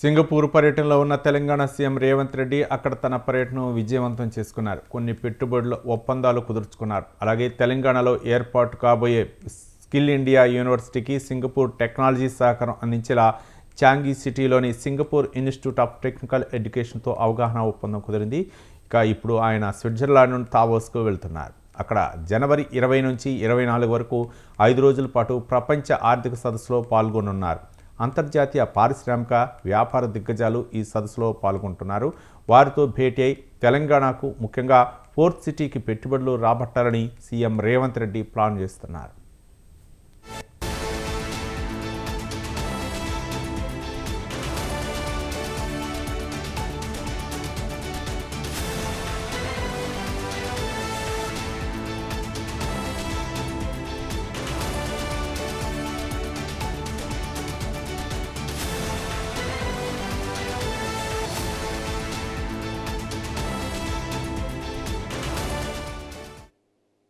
Singapore పర్యటనలో ఉన్న Telangana CM Revanth Reddy అక్కడ తన పర్యటనను విజయవంతం చేసుకున్నారు. కొన్ని పెట్టుబడుల ఒప్పందాలు కుదుర్చుకున్నారు. అలాగే తెలంగాణలో ఏర్పాటు కాబోయే స్కిల్ ఇండియా యూనివర్సిటీకి సింగపూర్ టెక్నాలజీ సహకారం అందించేలా చాంగీ సిటీలోని సింగపూర్ ఇన్స్టిట్యూట్ ఆఫ్ టెక్నికల్ ఎడ్యుకేషన్తో అవగాహన ఒప్పందం కుదిరింది. ఇక ఇప్పుడు ఆయన స్విట్జర్లాండ్ నుండి తావోస్కు వెళ్తున్నారు. అక్కడ జనవరి ఇరవై నుంచి ఇరవై నాలుగు వరకు ఐదు రోజుల పాటు ప్రపంచ ఆర్థిక సదస్సులో పాల్గొనున్నారు. అంతర్జాతీయ పారిశ్రామిక వ్యాపార దిగ్గజాలు ఈ సదస్సులో పాల్గొంటున్నారు. వారితో భేటీ అయి తెలంగాణకు ముఖ్యంగా ఫోర్త్ సిటీకి పెట్టుబడులు రాబట్టాలని సీఎం రేవంత్ రెడ్డి ప్లాన్ చేస్తున్నారు.